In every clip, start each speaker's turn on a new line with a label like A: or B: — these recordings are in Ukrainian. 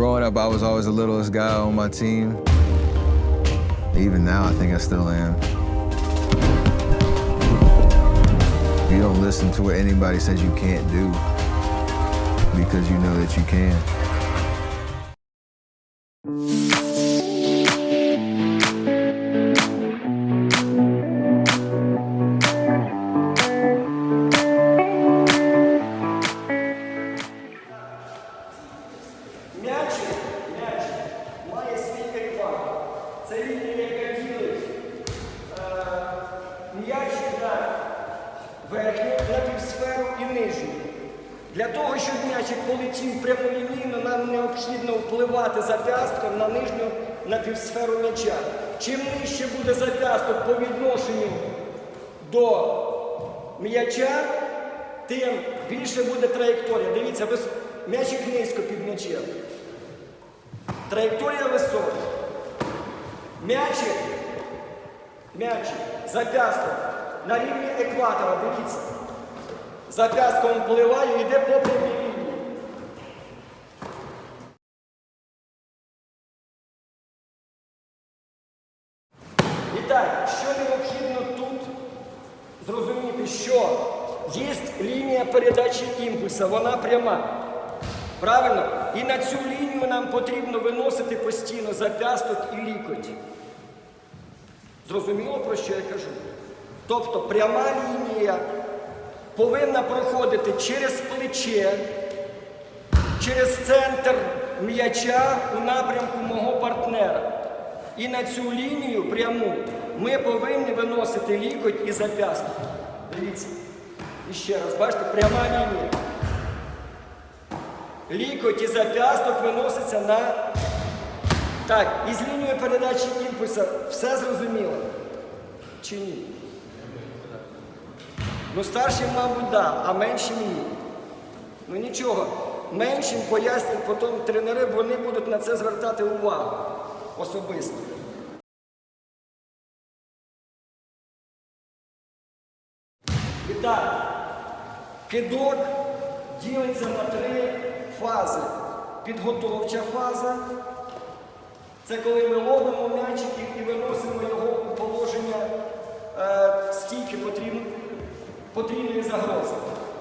A: growing up, I was always the littlest guy on my team. Even now, I think I still am. You don't listen to what anybody says you can't do because you know that you can.
B: На верхню, на півсферу і нижню. Для того, щоб м'ячик полетів прямолінійно, нам необхідно впливати зап'ястком на нижню на півсферу м'яча. Чим нижче буде зап'ясток по відношенню до м'яча, тим більше буде траєкторія. Дивіться, м'ячик низько під м'ячем. Траєкторія висока. М'ячик, м'ячик, зап'ясток на рівні екватора, дивіться. Зап'ястком впливає, йде по прямій лінії. І так, що необхідно тут зрозуміти, що є лінія передачі імпульсу, вона пряма. Правильно? І на цю лінію нам потрібно виносити постійно зап'ясток і лікоть. Зрозуміло, про що я кажу? Тобто пряма лінія повинна проходити через плече, через центр м'яча у напрямку мого партнера. І на цю лінію пряму ми повинні виносити лікоть і зап'ясток. Дивіться. І ще раз, бачите, пряма лінія. Лікоть і зап'ясток виноситься на. Так, і з лінією передачі імпульсу все зрозуміло? Чи ні? Ну, старшим, мабуть, да, а меншим ні. Ну нічого. Меншим пояснять потім тренери, бо вони будуть на це звертати увагу особисто. І так, кидок ділиться на три фази. Підготовча фаза. Це коли ми ловимо м'ячик і- виносимо його у положення е, стільки потрібно, потрібної загрози.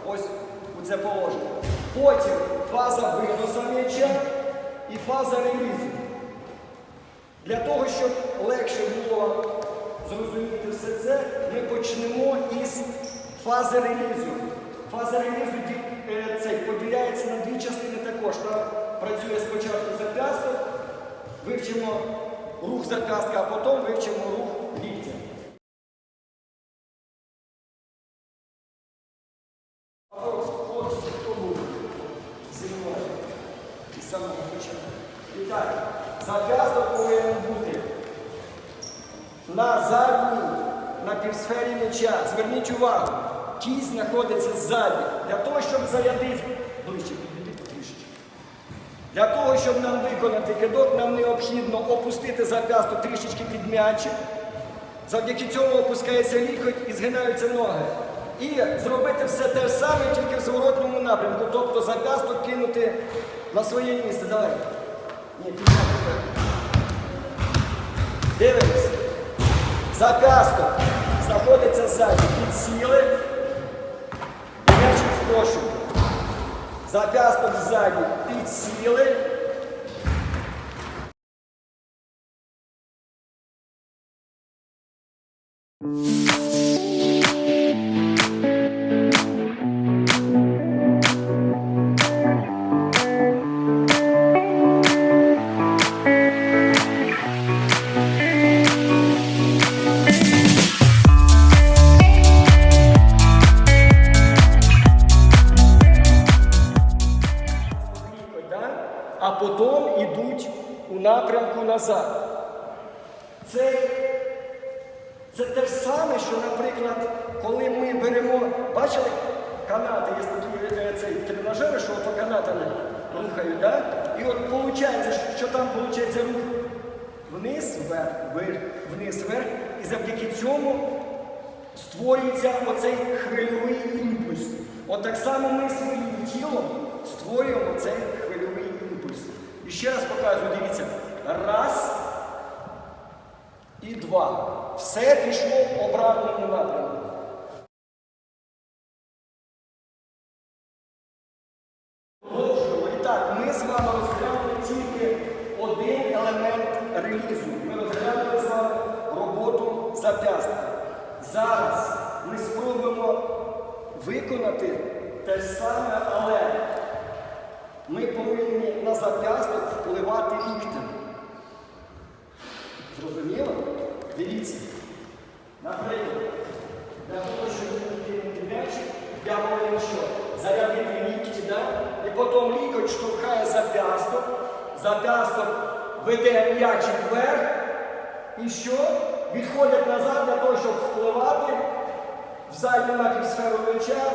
B: Ось у це положення. Потім фаза виноса м'яча і фаза релізу. Для того, щоб легше було зрозуміти все це, ми почнемо із фази релізу. Фаза релізу е, цей, поділяється на дві частини також. Там працює спочатку зап'ясток, вивчимо рух зап'ястка, а потім вивчимо рух ліктя. А от хлопці, хто буде зі мною із самого початку. І так, зап'ясток повинен бути на задній, на півсфері м'яча. Зверніть увагу, кість знаходиться ззаді. Для того, щоб зарядити, ближче підійди трішечки. Для того, щоб нам виконати кидок, нам необхідно опустити зап'ясток трішечки під м'ячик. Завдяки цьому опускається лікоть і згинаються ноги. І зробити все те ж саме, тільки в зворотному напрямку. Тобто зап'ясток кинути на своє місце. Давай. Ні, підняти. Дивимось. Зап'ясток знаходиться ззаді. Підсіли. М'ячик в кошик. Зап'ясток ззаді. Підсіли. Лікоть, Все пішло в обратному напрямку. Продовжуємо. І так, ми з вами розглянули тільки один елемент релізу. Ми розглянули з вами роботу зап'ястка. Зараз ми спробуємо виконати те ж саме, але ми повинні на зап'ясток впливати ліктем. Зрозуміло? Дивіться. Наприклад, для того, щоб кинути м'ячик, я повинен що? Зарядити лікті, да? і потім лікоть штовхає зап'ясток, зап'ясток веде м'ячик вверх, і що? Відходять назад для того, щоб впливати в задню напівсферу м'яча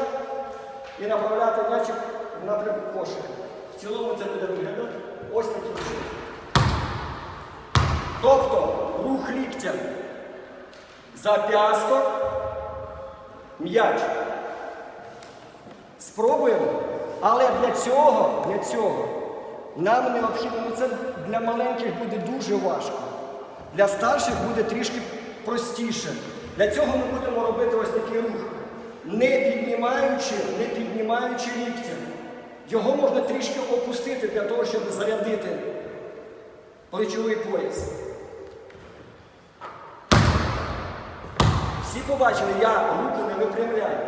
B: і направляти м'ячик в напрямку кошика. В цілому це буде виглядати ось таким чином. Тобто рух ліктя зап'ясток, м'яч. Спробуємо. Але для цього, для цього нам необхідно, ну це для маленьких буде дуже важко. Для старших буде трішки простіше. Для цього ми будемо робити ось такий рух. Не піднімаючи, не піднімаючи ліктя. Його можна трішки опустити для того, щоб зарядити плечовий пояс. Всі побачили, я руку не випрямляю.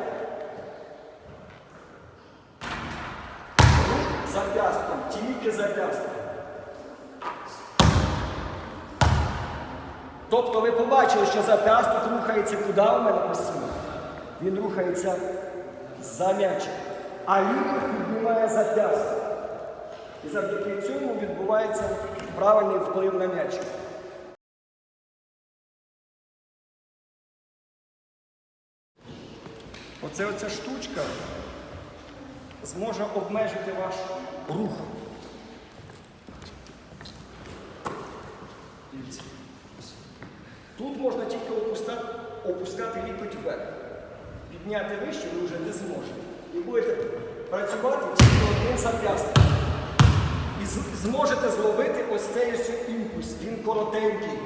B: Зап'ястком, тільки зап'ястком. Тобто ви побачили, що зап'ясток рухається куди у мене постійно? Він рухається за м'ячем. А лікоть піднімає зап'ясток. І завдяки цьому відбувається правильний вплив на м'ячик. Оце оця штучка зможе обмежити ваш рух. Тут можна тільки опускати, опускати лікоть вверх. Підняти вище ви вже не зможете. І будете працювати тільки одним зап'ястком. І зможете зловити ось цей ось імпульс. Він коротенький.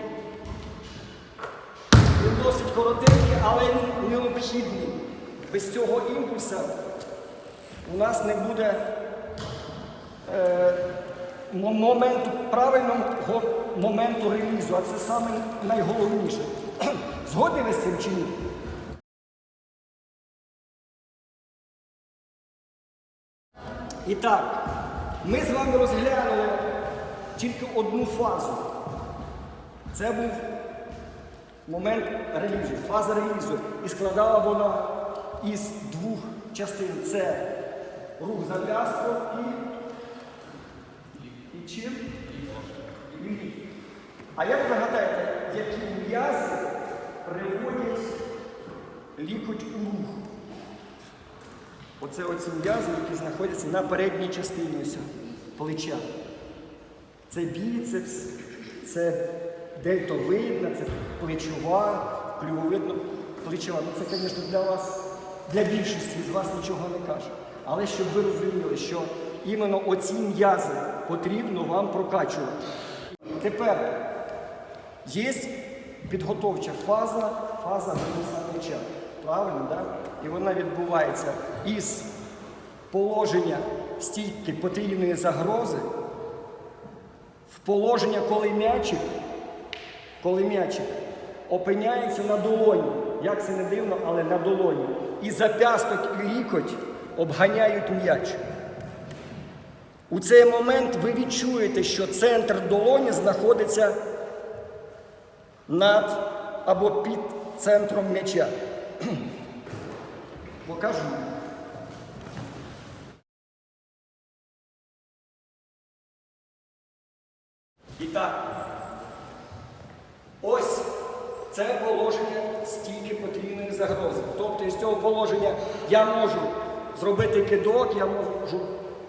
B: Він досить коротенький, але необхідний. Без цього імпульса у нас не буде моменту, правильного моменту релізу, а це саме найголовніше. Згодні ви з цим чи ні? І так, ми з вами розглянули тільки одну фазу. Це був момент релізу, фаза релізу. І складала вона із двох частин. Це рух і, і чим? І. А як ви гадаєте, які м'язи приводять лікоть у рух? Оце оці м'язи, які знаходяться на передній частині ось плеча. Це біцепс, це дельтовидна, це плечова, клювовидна, плечова. Ну це, звісно, для вас, для більшості з вас нічого не каже. Але щоб ви розуміли, що іменно оці м'язи потрібно вам прокачувати. Тепер є підготовча фаза, фаза м'яча. Правильно, так? І вона відбувається із положення стійки потрібної загрози в положення, коли м'ячик, коли м'ячик опиняється на долоні. Як це не дивно, але на долоні. І зап'ясток і лікоть обганяють м'яч. У цей момент ви відчуєте, що центр долоні знаходиться над або під центром м'яча. Покажу. І так, ось це положення стійки потрійної загрози. Тобто із цього положення я можу зробити кидок, я можу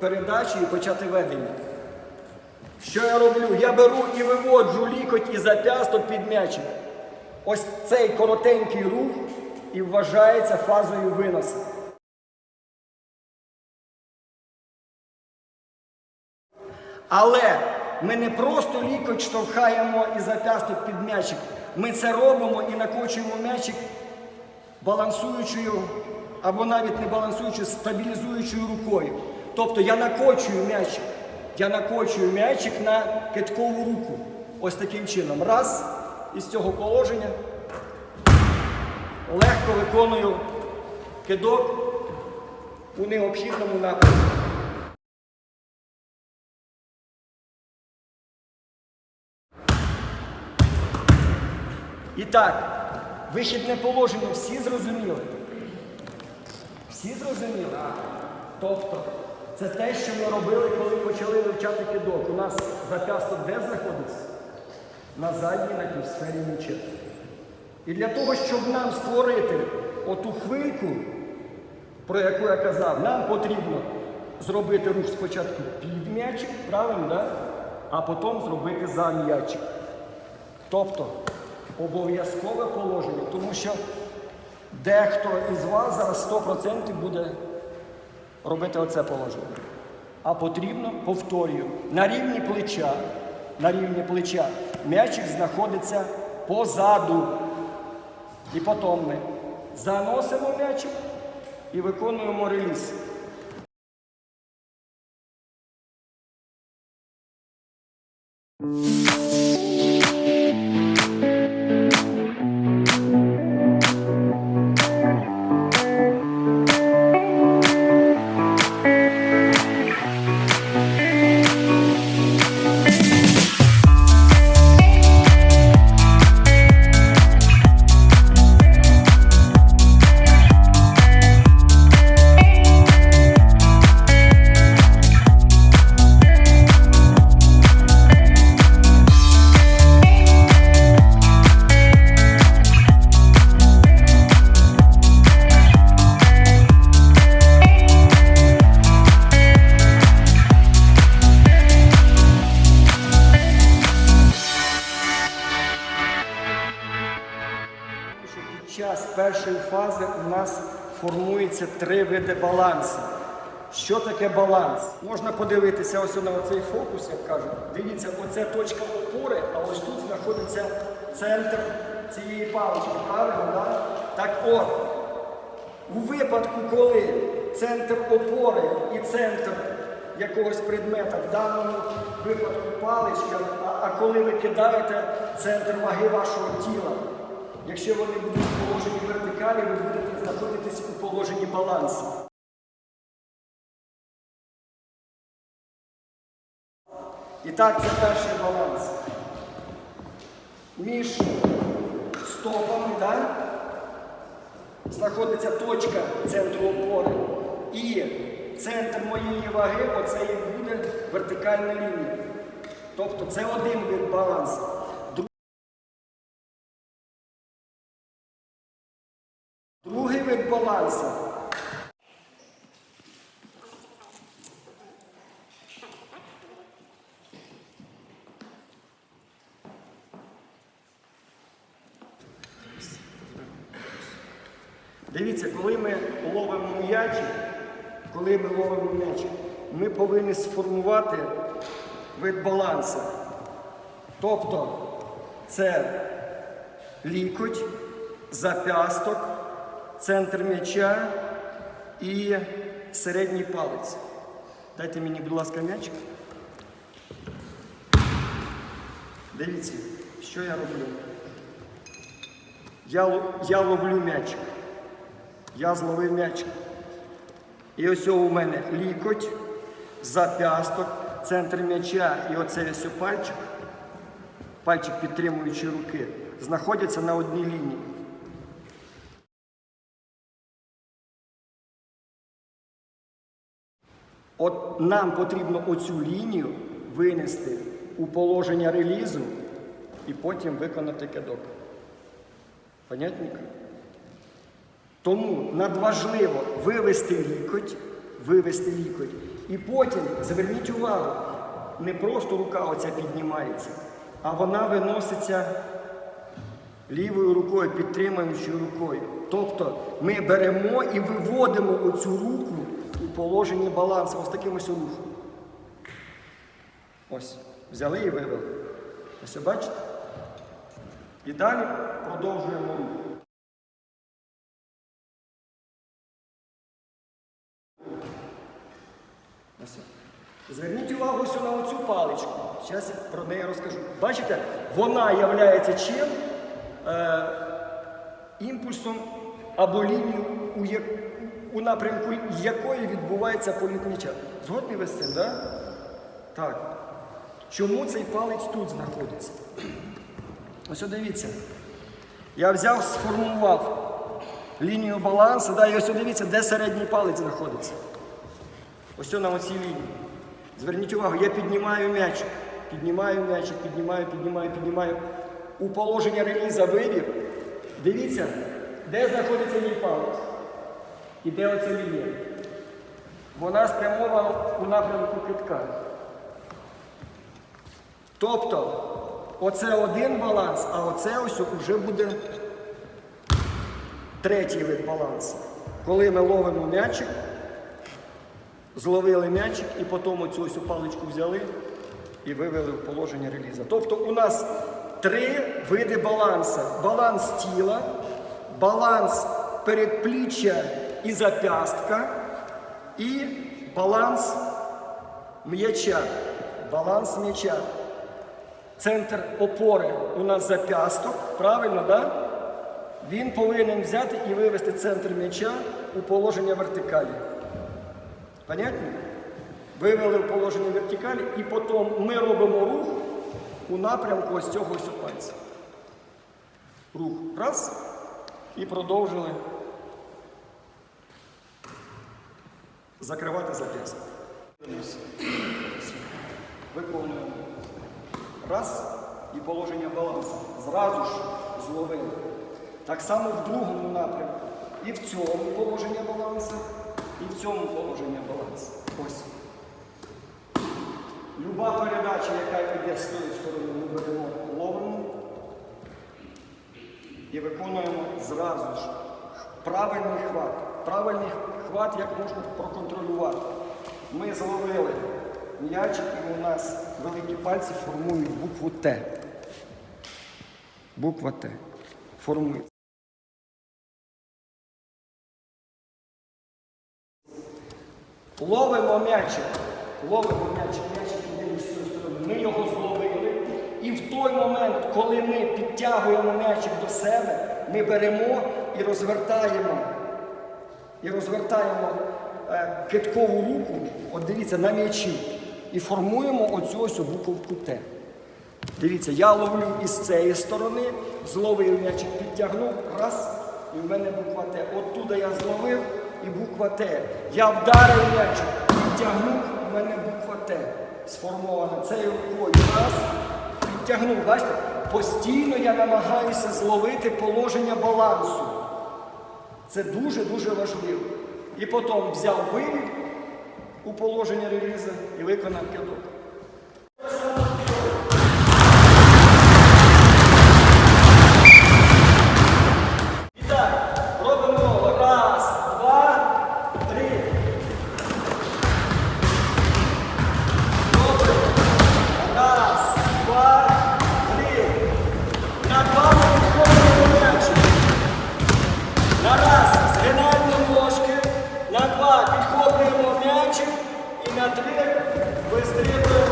B: передачу і почати ведення. Що я роблю? Я беру і виводжу лікоть і зап'ясток під м'ячик. Ось цей коротенький рух і вважається фазою виносу. Але ми не просто лікоть штовхаємо і зап'ясток під м'ячик. Ми це робимо і накочуємо м'ячик балансуючою або навіть не балансуючою, стабілізуючою рукою. Тобто я накочую м'ячик. Я накочую м'ячик на киткову руку. Ось таким чином. Раз, із цього положення легко виконую кидок у необхідному напрямку. І так, вихідне положення всі зрозуміли? Всі зрозуміли? Тобто, це те, що ми робили, коли почали вивчати кидок. У нас зап'ясток де знаходиться? На задній на півсфері. І для того, щоб нам створити оту хвильку, про яку я казав, нам потрібно зробити рух спочатку під м'ячик, правильно, да? а потім зробити за м'ячик. Тобто обов'язкове положення, тому що дехто із вас зараз 100% буде робити оце положення. А потрібно, повторюю, на рівні плеча, на рівні плеча м'ячик знаходиться позаду. І потім ми заносимо м'ячик і виконуємо реліз. що першої фази у нас формується три види балансу. Що таке баланс? Можна подивитися ось на цей фокус, як кажуть. Дивіться, оце точка опори, а ось тут знаходиться центр цієї палички. Правильно, да? Так от, у випадку, коли центр опори і центр якогось предмета, в даному випадку паличка, а коли ви кидаєте центр ваги вашого тіла, якщо вони будуть в положенні вертикалі, ви будете знаходитись у положенні балансу. І так, це перший баланс. Між стопами, да? знаходиться точка центру опори. І центр моєї ваги, оце і буде вертикальна лінія. Тобто це один вид балансу. Балансу. Дивіться, коли ми ловимо м'яч, коли ми ловимо м'яч, ми повинні сформувати вид балансу. Тобто це лікоть, зап'ясток, центр м'яча і середній палець. Дайте мені, будь ласка, м'ячик. Дивіться, що я роблю. Я, я ловлю м'ячик. Я зловив м'ячик. І ось у мене лікоть, зап'ясток, центр м'яча і оцей ось пальчик, пальчик підтримуючої руки, знаходяться на одній лінії. От нам потрібно оцю лінію винести у положення релізу і потім виконати кидок. Понятненько? Тому надважливо вивести лікоть, вивести лікоть. І потім, зверніть увагу, не просто рука оця піднімається, а вона виноситься лівою рукою, підтримуючою рукою. Тобто ми беремо і виводимо оцю руку положенні балансу ось таким ось рухом. Ось. Взяли і вивели. Ось бачите? І далі продовжуємо рух. Зверніть увагу ось на оцю паличку. Зараз я про неї розкажу. Бачите, вона є чим? Е, імпульсом або лінією, у, я- у напрямку якої відбувається політ м'яча. Згодні ви з цим, так? Так. Чому цей палець тут знаходиться? Ось дивіться. Я взяв, сформував лінію балансу, да, і ось дивіться, де середній палець знаходиться. Ось на оцій лінії. Зверніть увагу, я піднімаю м'ячик. Піднімаю м'ячик, піднімаю, піднімаю, піднімаю. У положення реліза вивів. Дивіться, де знаходиться мій палець. І де оця лінія. Вона спрямована у напрямку китка. Тобто, оце один баланс, а оце ось вже буде третій вид балансу. Коли ми ловимо м'ячик, зловили м'ячик і потім оцю ось паличку взяли і вивели в положення реліза. Тобто у нас три види балансу: баланс тіла, баланс передпліччя і зап'ястка, і баланс м'яча. Баланс м'яча. Центр опори у нас зап'ясток, правильно, да? Він повинен взяти і вивести центр м'яча у положення вертикалі. Понятно? Вивели в положення вертикалі і потім ми робимо рух у напрямку ось цього ось пальця. Рух. Раз. І продовжили закривати зап'ясток. Виконуємо. Раз. І положення балансу. Зразу ж зловили. Так само в другому напрямку. І в цьому положення балансу, і в цьому положення балансу. Ось. Люба передача, яка йде з тої сторони, ми беремо ловимо і виконуємо зразу ж. Правильний хват. Правильний хват як можна проконтролювати. Ми зловили м'ячик, і у нас великі пальці формують букву Т. Буква Т. Формується. Ловимо м'ячик. Ловимо м'ячик, м'ячик іде сторони. Ми його зловили. І в той момент, коли ми підтягуємо м'ячик до себе, ми беремо і розвертаємо. І розвертаємо е, киткову руку, от дивіться, на м'ячі. І формуємо оцю ось буковку Т. Дивіться, я ловлю із цієї сторони, зловив м'ячик, підтягнув, раз, і в мене буква Т. Оттуда я зловив і буква Т. Я вдарив м'ячик, підтягнув, в мене буква Т. Сформована цією рукою. Раз, підтягнув. Бачите? Постійно я намагаюся зловити положення балансу. Це дуже-дуже важливо. І потім взяв вивід у положення реліза і виконав кидок. Thank you.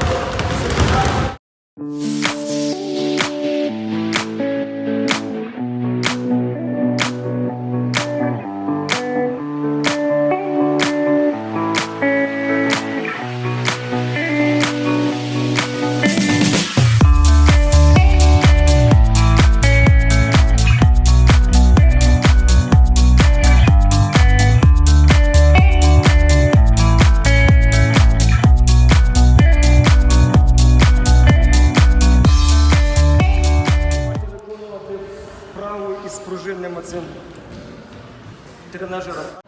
B: Тренажером.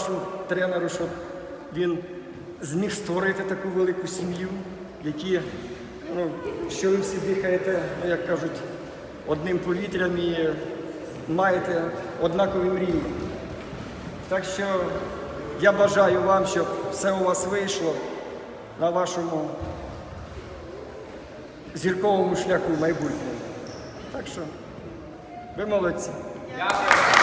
B: Вашому тренеру, що він зміг створити таку велику сім'ю, які, ну, що ви всі дихаєте, ну, як кажуть, одним повітрям і маєте однакові мрії. Так що я бажаю вам, щоб все у вас вийшло на вашому зірковому шляху майбутнього. Так що ви молодці.
C: Дякую.